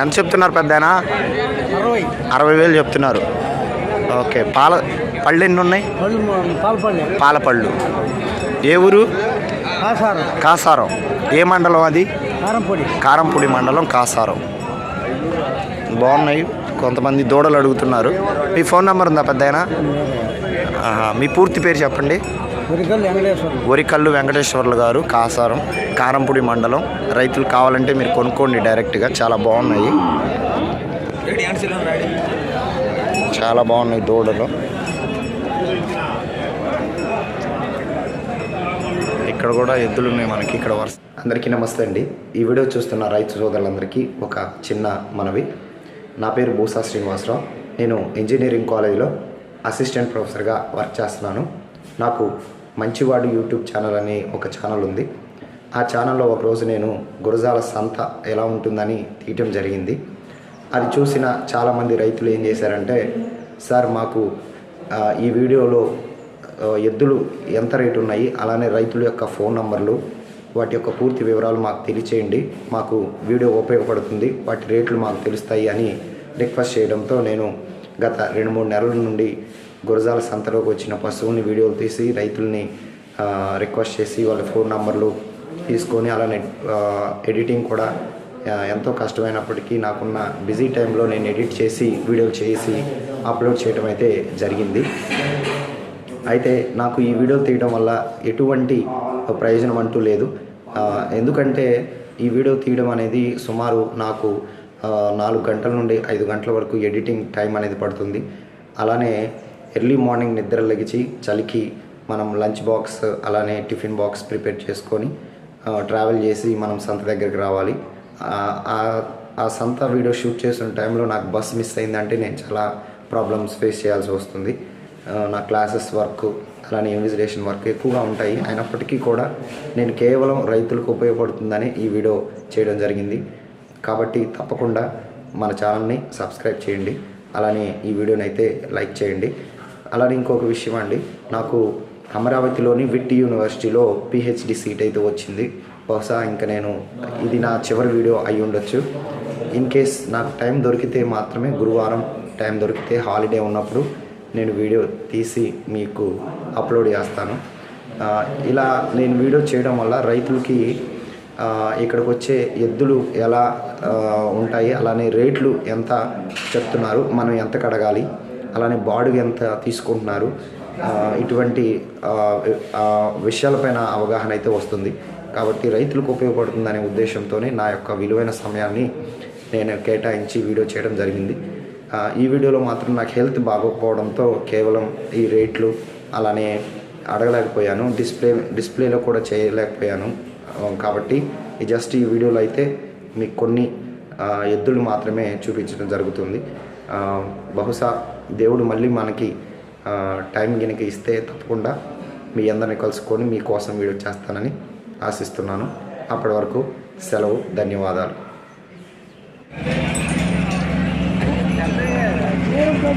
ఎంత చెప్తున్నారు పెద్దనా అరవై. వేలు చెప్తున్నారు. ఓకే పాల పళ్ళు ఎన్ని ఉన్నాయి? పళ్ళు పాలపల్లి పాల పళ్ళు. ఏ ఊరు? కాసారు. ఏ మండలం అది? కారంపొడి కారంపూడి మండలం కాసారం. బాగున్నాయి. కొంతమంది దూడలు అడుగుతున్నారు. మీ ఫోన్ నెంబర్ ఉందా పెద్ద మీ పూర్తి పేరు చెప్పండి. వరికల్లు వెంకటేశ్వర్లు గారు కాసారం కారంపూడి మండలం. రైతులు కావాలంటే మీరు కొనుక్కోండి డైరెక్ట్గా. చాలా బాగున్నాయి. చాలా బాగున్నాయి దూడలు. ఇక్కడ కూడా ఎద్దులు ఉన్నాయి మనకి. ఇక్కడ వరుస అందరికీ నమస్తే అండి. ఈ వీడియో చూస్తున్న రైతు సోదరులందరికీ ఒక చిన్న మనవి. నా పేరు భూసా శ్రీనివాసరావు. నేను ఇంజనీరింగ్ కాలేజీలో అసిస్టెంట్ ప్రొఫెసర్గా వర్క్ చేస్తున్నాను. నాకు మంచివాడు యూట్యూబ్ ఛానల్ అని ఒక ఛానల్ ఉంది. ఆ ఛానల్లో ఒకరోజు నేను గురజాల సంత ఎలా ఉంటుందని తీయటం జరిగింది. అది చూసిన చాలామంది రైతులు ఏం చేశారంటే సార్ మాకు ఈ వీడియోలో ఎద్దులు ఎంత రేటు ఉన్నాయి? అలానే రైతుల యొక్క ఫోన్ నంబర్లు వాటి యొక్క పూర్తి వివరాలు మాకు తెలియచేయండి. మాకు వీడియో ఉపయోగపడుతుంది. వాటి రేట్లు మాకు తెలుస్తాయి అని రిక్వెస్ట్ చేయడంతో నేను గత రెండు మూడు నెలల నుండి గురజాల సంతలోకి వచ్చిన పశువుని వీడియోలు తీసి రైతుల్ని రిక్వెస్ట్ చేసి వాళ్ళ ఫోన్ నంబర్లు తీసుకొని అలానే ఎడిటింగ్ కూడా ఎంతో కష్టమైనప్పటికీ నాకున్న బిజీ టైంలో నేను ఎడిట్ చేసి వీడియో చేసి అప్లోడ్ చేయడం అయితే జరిగింది. అయితే నాకు ఈ వీడియో తీయడం వల్ల ఎటువంటి ప్రయోజనం అంటూ లేదు. ఎందుకంటే ఈ వీడియో తీయడం అనేది సుమారు నాకు నాలుగు గంటల నుండి ఐదు గంటల వరకు ఎడిటింగ్ టైం అనేది పడుతుంది. అలానే ఎర్లీ మార్నింగ్ నిద్ర లెగిచి చలికి మనం లంచ్ బాక్స్ అలానే టిఫిన్ బాక్స్ ప్రిపేర్ చేసుకొని ట్రావెల్ చేసి మనం సంత దగ్గరికి రావాలి. ఆ, సంత వీడియో షూట్ చేస్తున్న టైంలో నాకు బస్ మిస్ అయిందంటే నేను చాలా ప్రాబ్లమ్స్ ఫేస్ చేయాల్సి వస్తుంది. నా క్లాసెస్ వర్క్ అలానే ఇన్విజిలేషన్ వర్క్ ఎక్కువగా ఉంటాయి. అయినప్పటికీ కూడా నేను కేవలం రైతులకు ఉపయోగపడుతుందని ఈ వీడియో చేయడం జరిగింది. కాబట్టి తప్పకుండా మన ఛానల్ని సబ్స్క్రైబ్ చేయండి. అలానే ఈ వీడియోని అయితే లైక్ చేయండి. అలానే ఇంకొక విషయం అండి. నాకు అమరావతిలోని విట్టి యూనివర్సిటీలో పిహెచ్డి సీట్ అయితే వచ్చింది. బహుశా ఇంకా నేను ఇది నా చివరి వీడియో అయి ఉండొచ్చు. ఇన్ కేస్ నాకు టైం దొరికితే మాత్రమే గురువారం టైం దొరికితే హాలిడే ఉన్నప్పుడు నేను వీడియో తీసి మీకు అప్లోడ్ చేస్తాను. ఇలా నేను వీడియో చేయడం వల్ల రైతులకి ఇక్కడికి వచ్చే ఎద్దులు ఎలా ఉంటాయి అలానే రేట్లు ఎంత చెప్తున్నారు మనం ఎంత కడగాలి అలానే బాడుగు ఎంత తీసుకుంటున్నారు ఇటువంటి విషయాలపైన అవగాహన అయితే వస్తుంది. కాబట్టి రైతులకు ఉపయోగపడుతుందనే ఉద్దేశంతోనే నా యొక్క విలువైన సమయాన్ని నేను కేటాయించి వీడియో చేయడం జరిగింది. ఈ వీడియోలో మాత్రం నాకు హెల్త్ బాగోకపోవడంతో కేవలం ఈ రేట్లు అలానే అడగలేకపోయాను. డిస్ప్లే డిస్ప్లేలో కూడా చేయలేకపోయాను. కాబట్టి జస్ట్ ఈ వీడియోలో అయితే మీకు కొన్ని ఎద్దులు మాత్రమే చూపించడం జరుగుతుంది. బహుశా దేవుడు మళ్ళీ మనకి టైం గినక ఇస్తే తప్పకుండా మీ అందరిని కలుసుకొని మీకోసం వీడియో చేస్తానని ఆశిస్తున్నాను. అప్పటి వరకు సెలవు ధన్యవాదాలు. నూట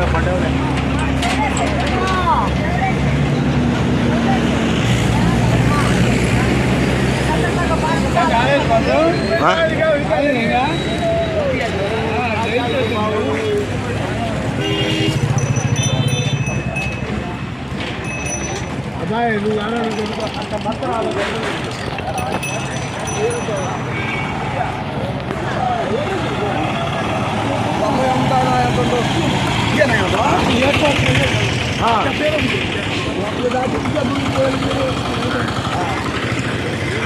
ముప్పై ఆ? అబ్బాయి నువ్వు అంత మొత్తం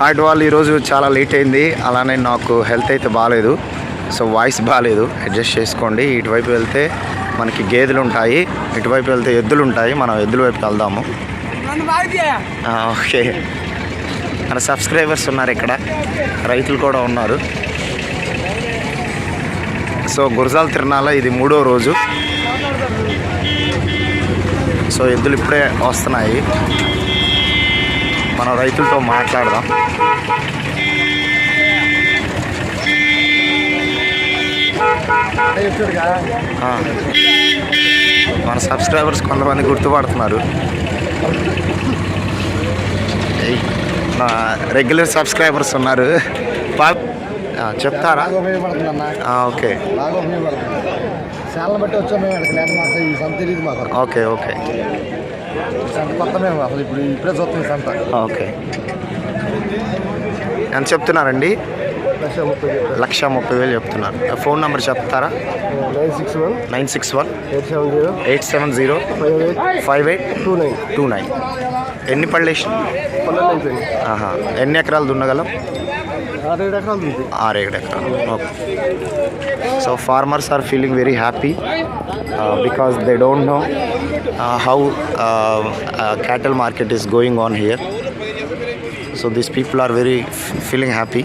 హార్ట్ వాళ్ళు ఈరోజు చాలా లేట్ అయింది. అలానే నాకు హెల్త్ అయితే బాగాలేదు సో వాయిస్ బాగాలేదు అడ్జస్ట్ చేసుకోండి. ఇటువైపు వెళ్తే మనకి గేదెలు ఉంటాయి. ఇటువైపు వెళ్తే ఎద్దులు ఉంటాయి. మనం ఎద్దుల వైపుకి వెళ్దాము. ఓకే. మన సబ్స్క్రైబర్స్ ఉన్నారు ఇక్కడ. రైతులు కూడా ఉన్నారు. సో గురజాల తిరణాల ఇది మూడో రోజు. సో ఎద్దులు ఇప్పుడే వస్తున్నాయి. మనం రైతులతో మాట్లాడదాం. మన సబ్స్క్రైబర్స్ కొంతమంది గుర్తుపడుతున్నారు. నా రెగ్యులర్ సబ్స్క్రైబర్స్ ఉన్నారు. చెప్తారా? ఓకే. శాలను బట్టి వచ్చాం మేము ఇక్కడికి లేదా మాకు ఈ సంత తెలియదు మాకు. Okay okay. సంత కొత్త మేము అసలు ఇప్పుడు ఇప్పుడే చూస్తాం సంత. ఓకే. ఎంత చెప్తున్నారండి? లక్ష ముప్పై లక్ష ముప్పై వేలు చెప్తున్నారు. ఫోన్ నెంబర్ చెప్తారా? Nine six one. Nine six one. Eight seven zero. Eight seven zero. Five eight. Five eight. Two nine. Two nine. ఎన్ని అయిపోయింది. ఆహా. ఎన్ని ఎకరాలు దున్నగలం? are so farmers are feeling very happy uh, because they don't know uh, how uh, uh cattle market is going on here. So these people are very feeling happy.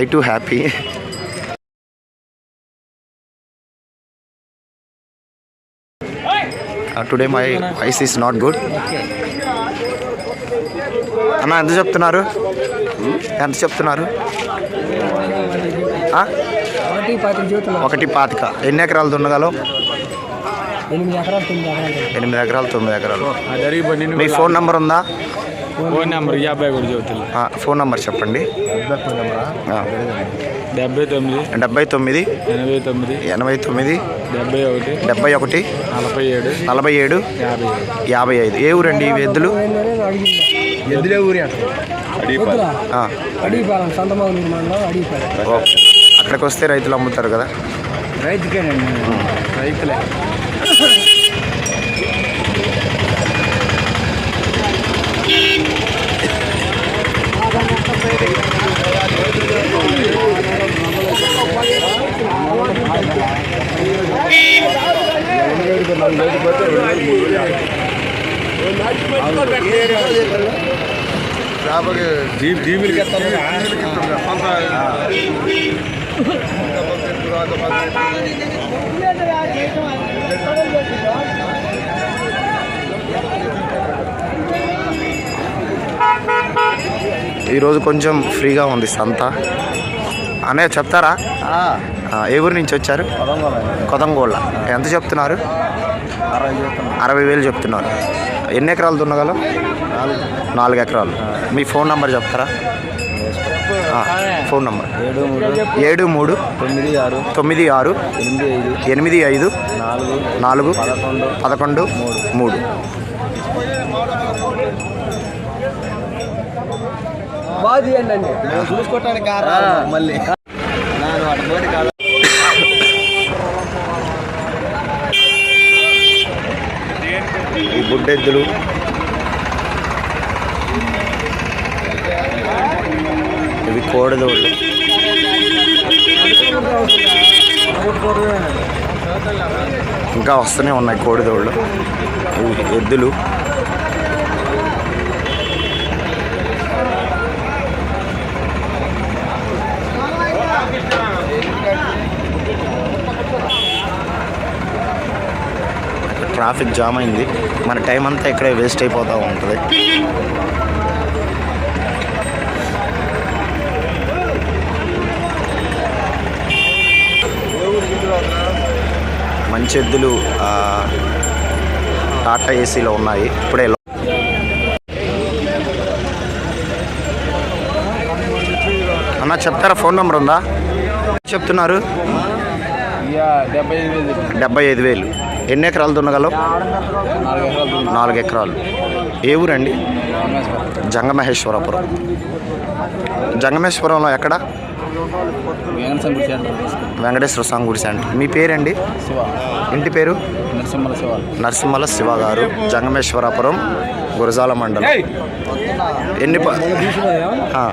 I too happy. Uh, today my voice is not good. అన్న ఎంత చెప్తున్నారు? ఎంత చెప్తున్నారు? ఆ? ఒకటి పాతిక ఎన్ని ఎకరాలు దున్నగలవు ఎనిమిది ఎకరాలు తొమ్మిది ఎకరాలు. ఎనిమిది ఎకరాలు తొమ్మిది ఎకరాలు. జరిగి పన్నెండు మీ ఫోన్ నంబర్ ఉందా? ఫోన్ నెంబర్ యాభై కూడా చెబుతుంది ఆ, ఫోన్ నంబర్ చెప్పండి. డెబ్బై తొమ్మిది డెబ్బై తొమ్మిది ఎనభై తొమ్మిది ఎనభై తొమ్మిది డెబ్బై ఒకటి డెబ్బై ఒకటి నలభై ఏడు నలభై ఏడు యాభై ఏడు. యాభై ఐదు. ఏ ఊరండి ఈ ఎద్దులు? ఊరి అడిగిపాలెం అడిగిపాలెం అక్కడికి వస్తే రైతులు అమ్ముతారు కదా. రైతుకేనండి. రైతులే. జీప్ జీబీలకి ఈరోజు కొంచెం ఫ్రీగా ఉంది సంత. అన్నయ్య చెప్తారా? ఆ, ఏ ఊరు నుంచి వచ్చారు? కొదంగోళ్ళ. ఎంత చెప్తున్నారు? అరవై వేలు చెప్తున్నారు. ఎన్ని ఎకరాలు దున్నగలం? నాలుగు ఎకరాలు. మీ ఫోన్ నంబర్ చెప్తారా? Phone number. ఏడు మూడు ఏడు మూడు తొమ్మిది ఆరు తొమ్మిది ఆరు ఎనిమిది ఐదు ఎనిమిది ఐదు నాలుగు నాలుగు పదకొండు పదకొండు మూడు తీయండి చూసుకోవటానికి మళ్ళీ. గుడ్డెద్దులు ఇవి కోడదోళ్ళు ఇంకా వస్తూనే ఉన్నాయి కోడిదోళ్ళు ఎద్దులు. ట్రాఫిక్ జామ్ అయింది. మన టైం అంతా ఇక్కడే వేస్ట్ అయిపోతూ ఉంటుంది. మంచి ఎద్దులు టాటా ఏసీలో ఉన్నాయి. ఇప్పుడే అన్న చెప్తారా? ఫోన్ నెంబర్ ఉందా? చెప్తున్నారు. డెబ్బై ఐదు వేలు. ఎన్ని ఎకరాలు దున్నగలవు? నాలుగు ఎకరాలు. దున్ను. నాలుగు ఎకరాలు ఏ ఊరండి. జంగమహేశ్వరపురం. జంగమేశ్వరంలో ఎక్కడ? వెంకటేశ్వర స్వామి గుడి సెంటర్. మీ పేరండి? ఇంటి పేరు? నరసింహల శివ. గారు జంగమేశ్వరపురం గురజాల మండలం. ఎన్ని ప- ఆ,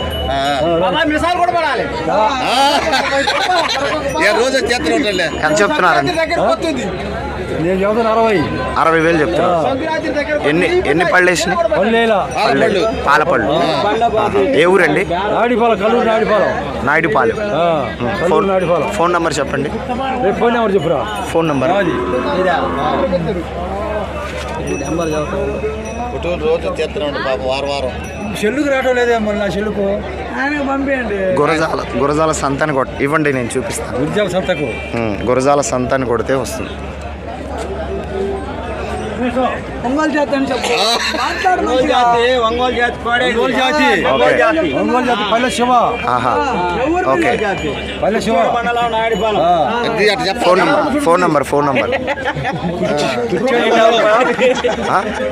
కూడా రోజు ఉంటాలే ఎంత చెప్తున్నారండి? నేను అరవై. అరవై వేలు చెప్తున్నారు. ఎన్ని ఎన్ని పళ్ళు వేసినాయి? పళ్ళు పాలపళ్ళు. ఏ ఊరండి? నాడిపాలెం కల్లూరు నాడిపాలెం నాయుడుపాలెం. ఆ, Kalluru phone Nadipalem phone number చెప్పండి. ఫోన్ నెంబర్ చెప్పురా. Phone number. అది రోజు చేస్తూనే ఉంటాడు పాపం వారం వారం. చెల్లుకు రావడం లేదే మరి నా చెల్లుకు? ఆయనకు పంపించండి గురజాల గురజాల సంతాన్ని కొట్ ఇవ్వండి నేను చూపిస్తాను గురిజాల సంతకు? గురజాల సంతాన్ని కొడితే వస్తుంది. చెప్పు. మాట్లాడు మంచిగా. ఒంగోలు జాతి ఓకే ఒంగోలు జాతి. పల్లె శివ. ఆహా. ఎవరు ఓకే. పల్లె శివ. ఆ. అది అట్లా చెప్ప. Phone number phone number phone number.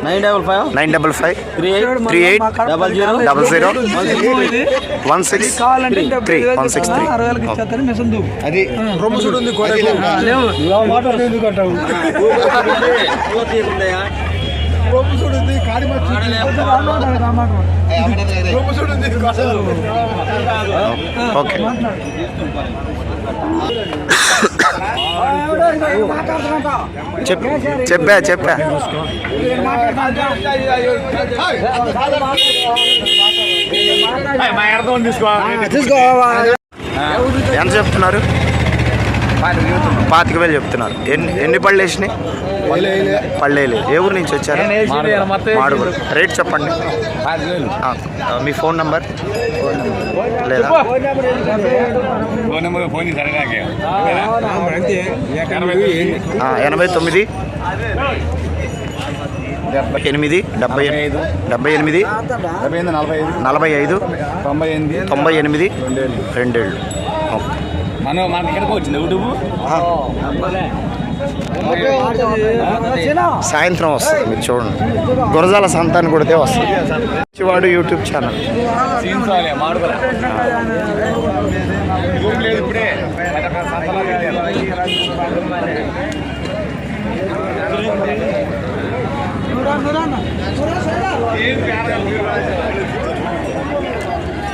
Nine double five. Nine double five. Three eight. Three eight. Double zero. Double zero. One six కావాలంటే త్రీ. వేలు వన్ సిక్స్ త్రీ. చెప్తాను, అరవై వేలకి ఇచ్చేస్తాను మిషన్ దువ్వు. అది ఉంది అది లేవు. లేవు. నువ్వు ఉంది ఉంది ఓకే. చెప్ చెప్పా చెప్పా. ఎంత చెప్తున్నారు? పాతిక వేలు చెప్తున్నారు. ఎన్ని ఎన్ని పళ్ళు వేసినాయి? పళ్ళేలు. ఏ ఊరు నుంచి వచ్చారు? మాడుగులు రేట్ చెప్పండి. ఆ, మీ ఫోన్ నంబర్? లేదా? ఎనభై తొమ్మిది. డెబ్బై ఎనిమిది. డెబ్బై. డెబ్బై ఎనిమిది. డెబ్బై ఎనిమిది నలభై ఐదు. నలభై ఐదు. తొంభై ఎనిమిది. తొంభై ఎనిమిది. రెండేళ్ళు. రెండేళ్ళు. ఓకే. మనం మన ఇక్కడికి వచ్చింది? యూట్యూబ్? ఆ, సాయంత్రం వస్తుంది మీరు చూడండి. గురజాల సంతాన్ని కొడితే వస్తుంది. చివాడు యూట్యూబ్ ఛానల్.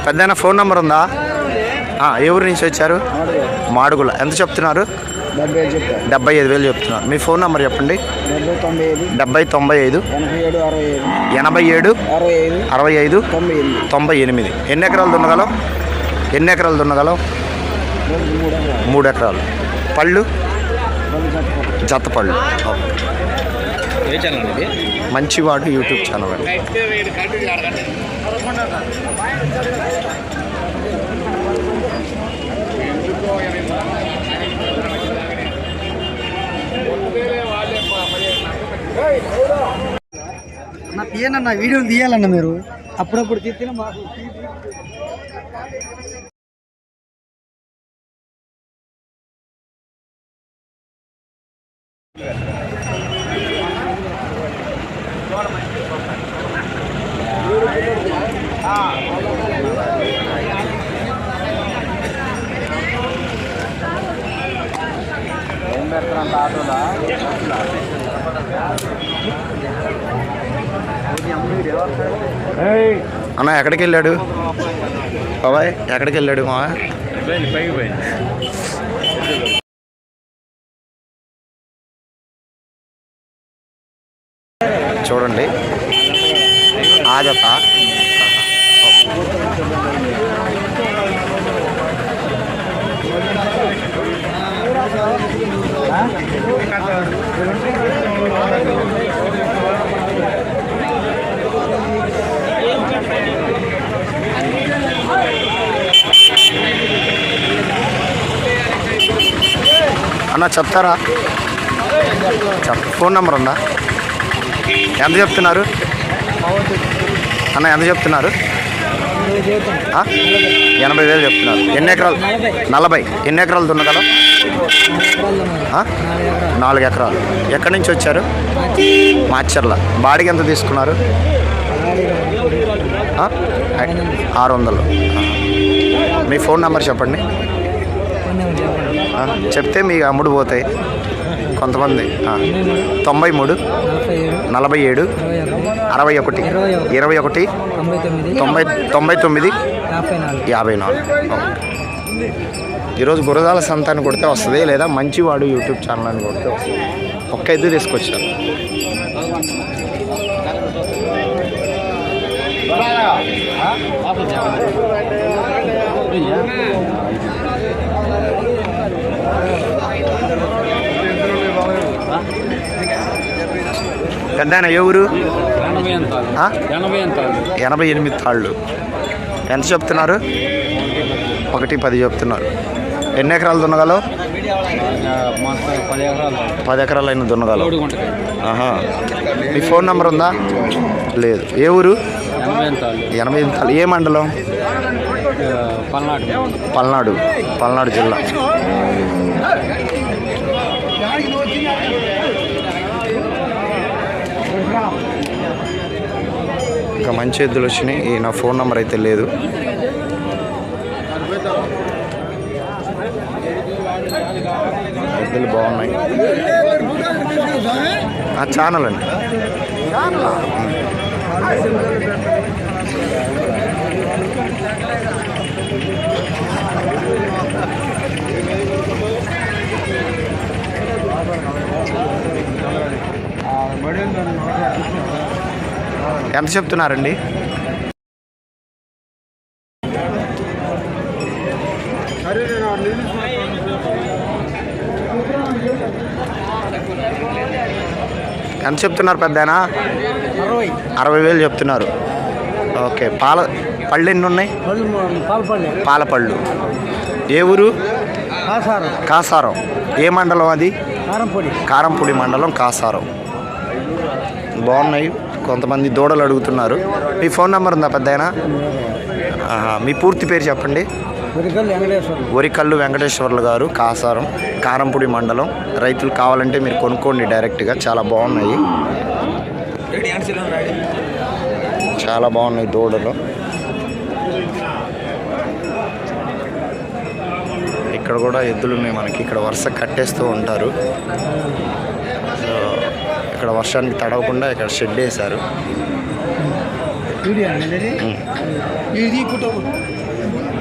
పెద్ద ఫోన్ నెంబర్ ఉందా? ఏ ఊరు నుంచి వచ్చారు? మాడుగుల. ఎంత చెప్తున్నారు? డెబ్బై ఐదు చెప్తా. డెబ్బై ఐదు వేలు చెప్తున్నారు. మీ ఫోన్ నెంబర్ చెప్పండి. డెబ్బై తొంభై ఐదు. డెబ్బై తొంభై ఐదు. ఎనభై ఏడు అరవై ఐదు ఎనభై ఏడు. అరవై ఐదు. అరవై ఐదు. తొంభై ఎనిమిది. తొంభై ఎనిమిది. ఎన్ని ఎకరాలు దున్నగలం? ఎన్ని ఎకరాలు దున్నగలం? మూడు ఎకరాలు. పళ్ళు? జత పళ్ళు. ఏ ఛానల్ ఇది? మంచివాడు యూట్యూబ్ ఛానల్ అండి. నా తీయనన్న వీడియోలు తీయాలన్న మీరు? అప్పుడప్పుడు తీస్తే మాకు అన్న ఎక్కడికి వెళ్ళాడు? బాబాయ్ ఎక్కడికి వెళ్ళాడు మా చూడండి. ఆజత అన్న చెప్తారా? ఫోన్ నెంబర్ ఉందా? ఎంత చెప్తున్నారు? అన్న ఎంత చెప్తున్నారు? ఎనభై వేలు చెప్తున్నారు. ఎన్ని ఎకరాలు? నలభై. ఎన్ని ఎకరాలు దున్నగల? నాలుగు ఎకరాలు. ఎక్కడి నుంచి వచ్చారు? మాచర్ల. బాడికి ఎంత తీసుకున్నారు? ఆరు వందలు. మీ ఫోన్ నెంబర్ చెప్పండి. చెప్తే మీ అమ్ముడు పోతాయి. కొంతమంది తొంభై మూడు నలభై ఏడు అరవై ఒకటి ఇరవై ఒకటి తొంభై తొంభై తొమ్మిది యాభై నాలుగు. ఈరోజు గురదాల సంతాన్ని కొడితే వస్తుంది లేదా మంచివాడు యూట్యూబ్ ఛానల్ అని కొడితే వస్తుంది. ఒక్క ఇది తీసుకొచ్చారు. పెద్ద ఆయన ఏ ఊరు? ఎనభై ఎనిమిది తాళ్ళు. ఎంత చెప్తున్నారు? ఒకటి పది చెప్తున్నారు. ఎన్ని ఎకరాలు దున్నగలవు? పది ఎకరాలు. అయిన దున్నగలవు. మీ ఫోన్ నెంబర్ ఉందా? లేదు. ఏ ఊరు? ఎనభై ఎనిమిది తాళ్ళు. ఏ మండలం? పల్నాడు. పల్నాడు. పల్నాడు జిల్లా. ఇంకా మంచి ఎద్దులు వచ్చినాయి. ఈ నా ఫోన్ నెంబర్ అయితే లేదు. ఎద్దులు బాగున్నాయి. ఆ, ఛానల్ అండి. ఎంత చెప్తున్నారండి? ఎంత చెప్తున్నారు పెద్దనా? అరవై. అరవై వేలు చెప్తున్నారు. ఓకే పాల పళ్ళు ఎన్ని ఉన్నాయి పళ్ళు పాలపల్లి పాల పళ్ళు ఏ ఊరు? కాసారు. కాసారం. ఏ మండలం అది? కారంపొడి. కారంపూడి మండలం కాసారం. బాగున్నాయి. కొంతమంది దూడలు అడుగుతున్నారు. మీ ఫోన్ నెంబర్ ఉందా పెద్దాయన? మీ పూర్తి పేరు చెప్పండి. వరికల్లు వెంకటేశ్వర్లు. గారు కాసారం కారంపూడి మండలం. రైతులు కావాలంటే మీరు కొనుక్కోండి డైరెక్ట్గా. చాలా బాగున్నాయి. చాలా బాగున్నాయి దూడలు. ఇక్కడ కూడా ఎద్దులు ఉన్నాయి మనకి. ఇక్కడ వరుస కట్టేస్తూ ఉంటారు. ఇక్కడ వర్షానికి తడవకుండా ఇక్కడ షెడ్ వేశారు.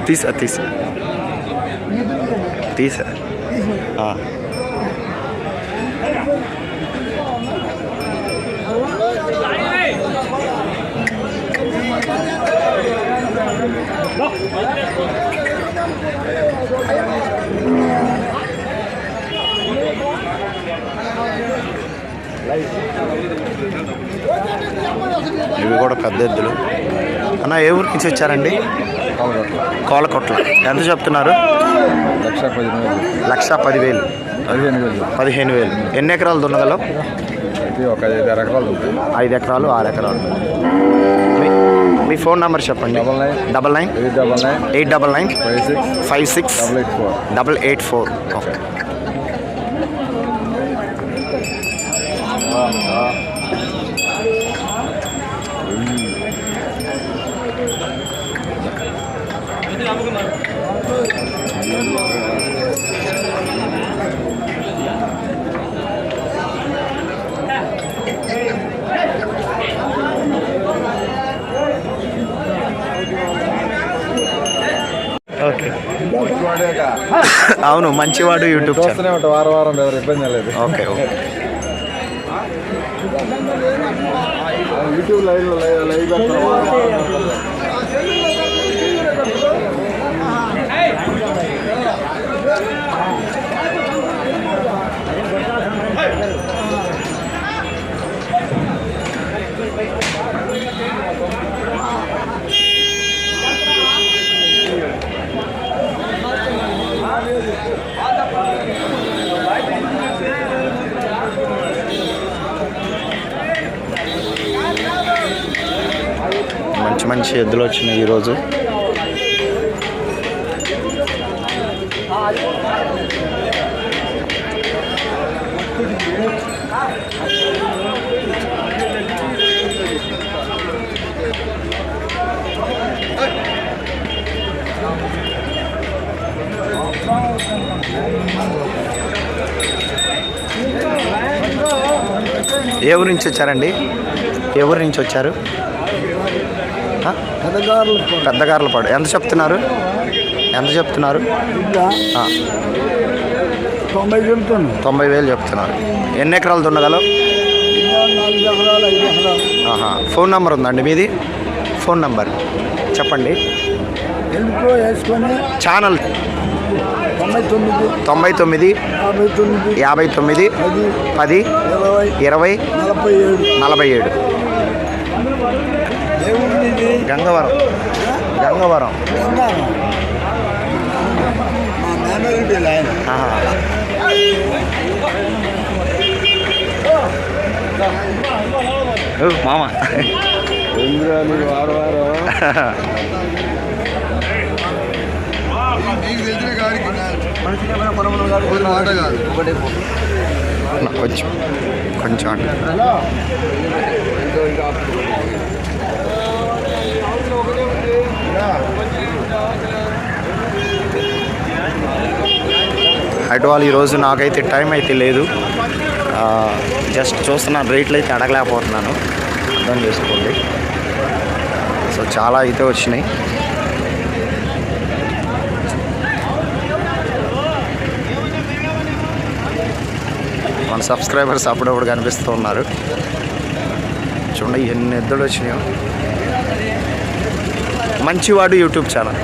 తీసా తీసా. తీసా. ఆ. ఇవి కూడా పెద్ద ఎద్దులు. అన్న ఏ ఊరికి నుంచి వచ్చారండి? కోలకొట్ల. ఎంత చెప్తున్నారు? లక్ష పదివేలు. పదిహేను వేలు. పదిహేను వేలు ఎన్ని ఎకరాలు దున్నగలవు ఇది ఒక ఐదు ఎకరాలు ఐదు ఎకరాలు ఆరు ఎకరాలు. మీ మీ ఫోన్ నెంబర్ చెప్పండి. Double nine. Double nine. Eight double nine. Eight double nine. Five six. Five six. Double eight four. Double eight four. Okay. అవును మంచివాడు యూట్యూబ్ చూస్తూనే ఉంటా వారం వారం ఎవరు ఇబ్బంది లేదు. Okay okay. YouTube live live మంచి ఎద్దులు వచ్చినాయి ఈరోజు. ఏ నుంచి వచ్చారండి? ఎవరి నుంచి వచ్చారు? పెద్దగారులపాడు ఎంత చెప్తున్నారు? ఎంత చెప్తున్నారు? తొంభై చెబుతాను తొంభై వేలు చెప్తున్నారు. ఎన్ని ఎకరాలు దున్నగలవు? ఫోన్ నెంబర్ ఉందండి మీది? Phone number. చెప్పండి. ఛానల్ తొంభై తొమ్మిది. యాభై తొమ్మిది. పది ఇరవై నలభై ఏడు నలభై ఏడు ఏముంది ఇది గంగవరం. గంగవరం. మామ ఇంద్రాలు వారం వారం కొంచెం కొంచెం అండి అటు వాళ్ళు ఈరోజు నాకైతే టైం అయితే లేదు. జస్ట్ చూస్తున్నాను రేట్లు అయితే అడగలేకపోతున్నాను. అర్థం చేసుకోండి. సో చాలా అయితే వచ్చినాయి. మన సబ్స్క్రైబర్స్ అప్పుడప్పుడు కనిపిస్తూ ఉన్నారు. చూడండి ఎన్ని ఎద్దులు వచ్చినాయో. మంచివాడు యూట్యూబ్ ఛానల్.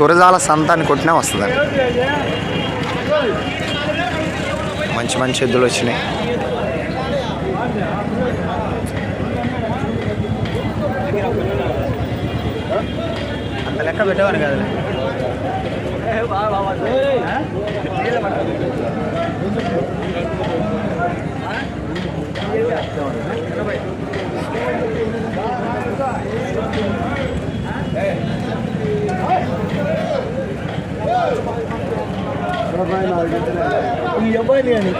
గురజాల సంతాన్ని కొట్టినా వస్తుందండి. మంచి మంచి ఎద్దులు వచ్చినాయి. అంత లెక్క పెట్టేవారు కదా. ఈ అబ్బాయిని అని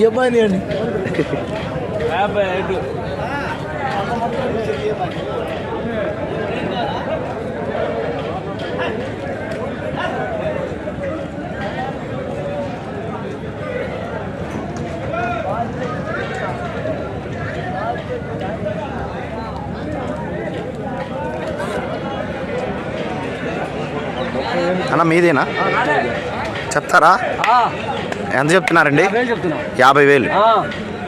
ఈ అబ్బాయిని అని అన్న మీదేనా? చెప్తారా? ఎంత చెప్తున్నారండి? చెప్తున్నాం. యాభై వేలు.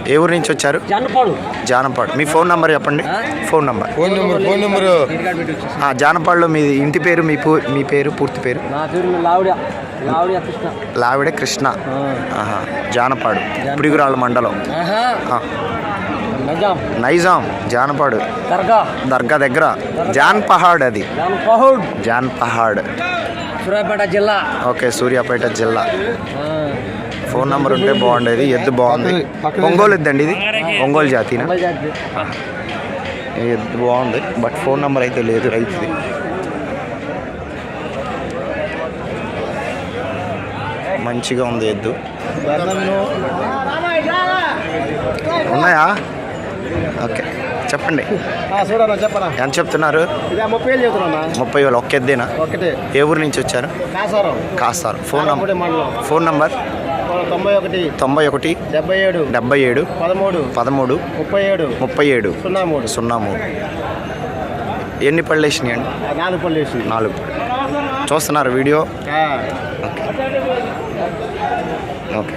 ఏ ఊరు నుంచి వచ్చారు? జనపాడు. జానపాడు. మీ ఫోన్ నంబర్ చెప్పండి. Phone number. Phone number phone number. ఆ, జానపాడులో మీ ఇంటి పేరు మీ పూ మీ పేరు పూర్తి పేరు? నా పేరు లావిడ. లావిడ కృష్ణ. లావిడ కృష్ణ. ఆహా, జానపాడు. పుడిగురాళ్ళ మండలం. నజాం. నైజాం జానపాడు. దర్గా. దర్గా దగ్గర. జాన్ పహాడ్ అది. జాన్ పహాడ్. సూర్యాపేట జిల్లా. ఓకే సూర్యాపేట జిల్లా. ఫోన్ నంబర్ ఉంటే బాగుండేది ఎద్దు బాగుంది. ఒంగోలు ఎద్దండి ఇది? ఒంగోలు జాతినా ఎద్దు బాగుంది బట్ ఫోన్ నంబర్ అయితే లేదు రైతుది. మంచిగా ఉంది ఎద్దు. ఉన్నాయా? ఓకే చెప్పండి. చూడన్నా చెప్పనా ఎంత చెప్తున్నారు? ముప్పై వేలు ముప్పై ఒకటే ఏ ఊరు నుంచి వచ్చారు? కాసారం. కాస్తారు ఫోన్ నంబర్ ఫోన్ నంబర్? తొంభై ఒకటి. తొంభై ఒకటి డెబ్బై ఏడు. డెబ్బై ఏడు పదమూడు. పదమూడు ముప్పై ఏడు. ముప్పై ఏడు సున్నా మూడు. సున్నా మూడు. ఎన్ని పళ్ళు వేసినాయి అండి? నాలుగు పళ్ళు వేసి నాలుగు చూస్తున్నారు వీడియో? ఓకే.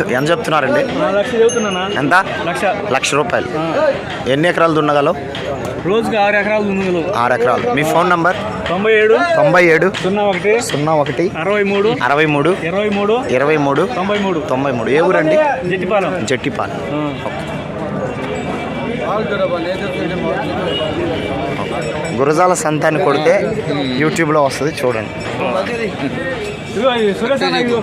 ఎంత చెప్తున్నారండి? లక్ష ఎంత? లక్ష. లక్ష రూపాయలు. ఎన్ని ఎకరాలు దున్నగలవు? రోజుకి ఆరు ఎకరాలు ఆరు ఎకరాలు. మీ ఫోన్ నంబర్? తొంభై ఏడు. తొంభై ఏడు. సున్నా ఒకటి. సున్నా ఒకటి. అరవై మూడు. అరవై మూడు. ఇరవై మూడు. ఇరవై మూడు. తొంభై మూడు. తొంభై మూడు. ఏ ఊరండి? జట్టిపాలెం. జట్టిపాలెం. గురజాల సంతాన్ని కొడితే యూట్యూబ్లో వస్తుంది చూడండి. ఇదిగో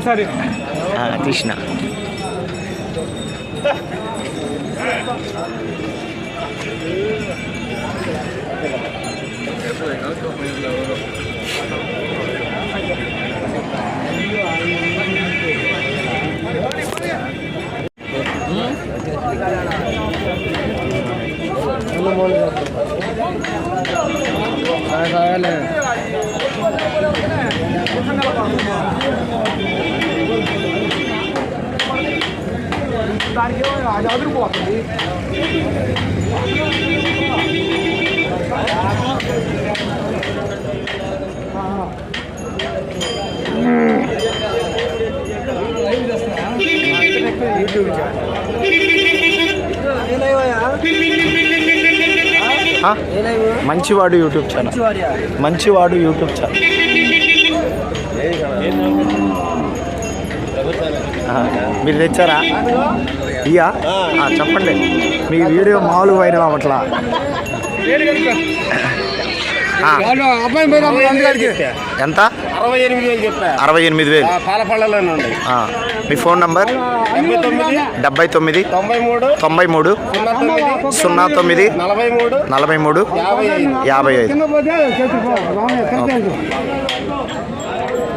ఇది సురేష్ అన్న ఇది మంచివాడు యూట్యూబ్ ఛానల్. మంచివాడు యూట్యూబ్ ఛానల్. మీరు తెచ్చారా? ఇయ్యా? ఆ, చెప్పండి. మీ వీడియో మామూలు వైరల్ ఎంత? అరవై ఎనిమిది వేలు చెప్పా. అరవై ఎనిమిది వేలు. మీ ఫోన్ నంబర్? డెబ్బై తొమ్మిది డెబ్బై తొమ్మిది తొంభై మూడు తొంభై మూడు సున్నా తొమ్మిది నలభై మూడు నలభై మూడు యాభై ఐదు.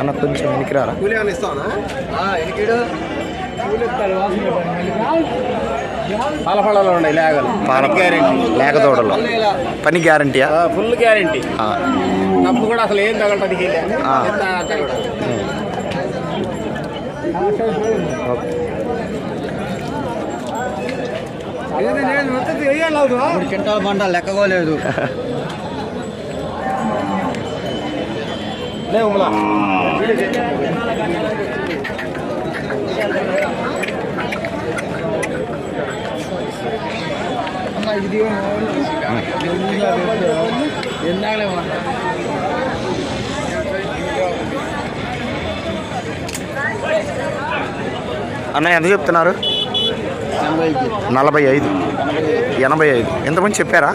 అన్న కొంచెం వెనక్కిరారా? పాలపళ్ళలో ఉన్నాయి లేగలు. పాల గ్యారెంటీ. లేకదోడలో పని గ్యారంటీయా? Full guarantee. డబ్బు కూడా అసలు ఏం తగలటానికి ఆ. మూడు క్వింటాల పంట లెక్కకోలేదు. అన్న ఎంత చెప్తున్నారు? నలభై ఐదు. ఎనభై ఐదు. ఎంతమంది చెప్పారా?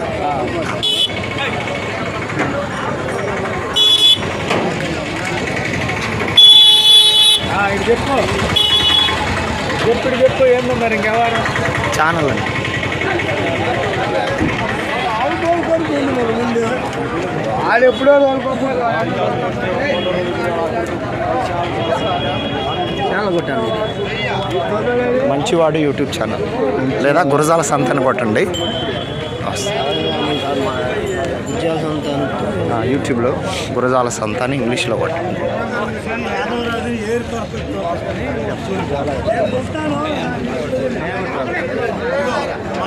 ఇది చెప్పు ఎప్పుడు చెప్పు ఏందో మరి ఇంకెవరు ఛానల్ అండి ఆడు ఎప్పుడో చాలా కొట్టాను మంచివాడు యూట్యూబ్ ఛానల్. లేదా గురజాల సంతని కొట్టండి. యూట్యూబ్లో గురజాల సంత అని ఇంగ్లీష్లో కొట్టండి.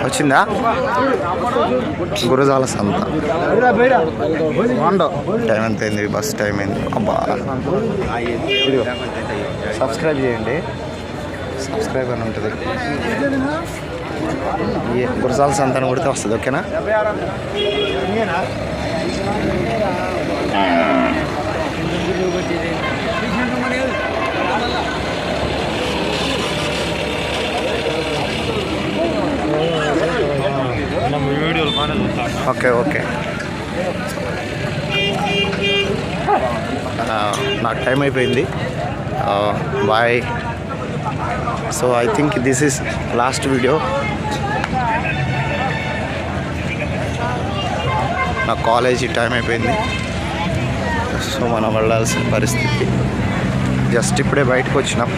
వచ్చిందా? గురజాల సంత. టైం ఎంత అయింది బస్ టైం అయింది అబ్బా. సబ్స్క్రైబ్ చేయండి. సబ్స్క్రైబ్ అని ఉంటుంది. గురజాల సంతానం కొడితే వస్తుంది ఓకేనా? Okay okay. నాకు టైం అయిపోయింది. Bye. So I think this is last video నా కాలేజీ టైం అయిపోయింది. సో మనం వెళ్ళాల్సిన పరిస్థితి. జస్ట్ ఇప్పుడే బయటకు వచ్చినాం.